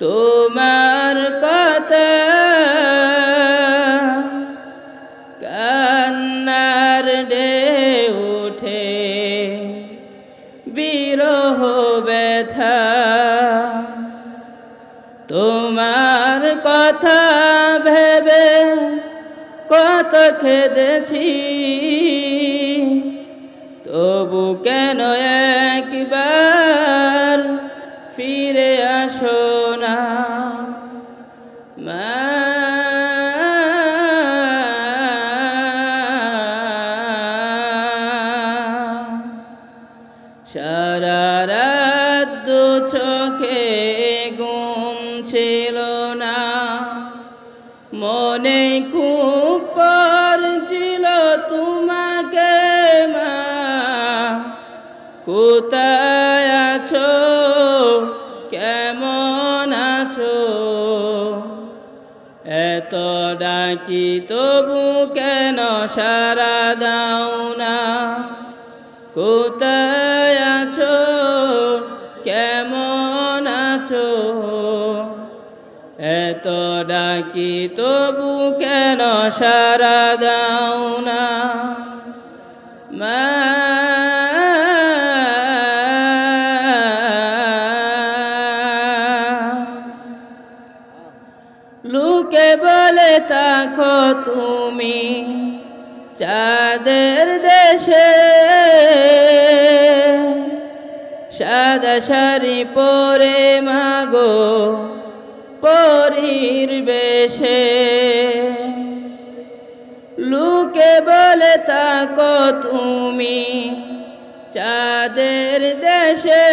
তোমার কথা কান্নার ডে উঠে, বিরহ ব্যথা। তোমার কথা ভেবে কত খেদেছি, তবু কেন একবার ফিরে আসো? সারা রাত দু চোখে ঘুম ছিল না। মনে খুব ছিল তোমাকে মা। কোথায় আছো? কেমন আছো? এত ডাকি তবু কেন সারা দাও না? কোথায় আছো? কেমন আছো? এত ডাকি তবু কেন সারা দাও না? মা লোকে বলে তাকো তুমি চাঁদের দেশে। সাদা শাড়ি পরে মাগো পরীর বেশে। লুকে বলে, তাকো তুমি চাঁদের দেশে।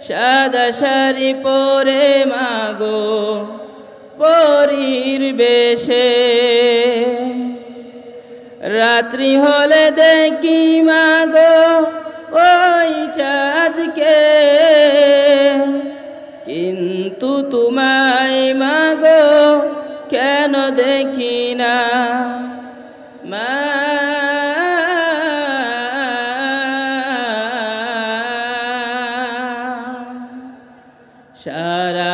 সাদা শাড়ি পরে মাগো পরীর বেশে। রাত্রি হলে দেখি মাগো ওই চাঁদকে। কিন্তু তোমায় মাগো কেন দেখি না? মা সারা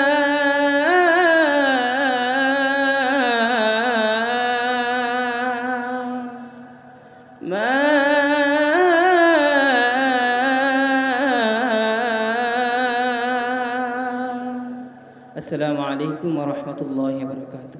ما السلام عليكم ورحمة الله وبركاته.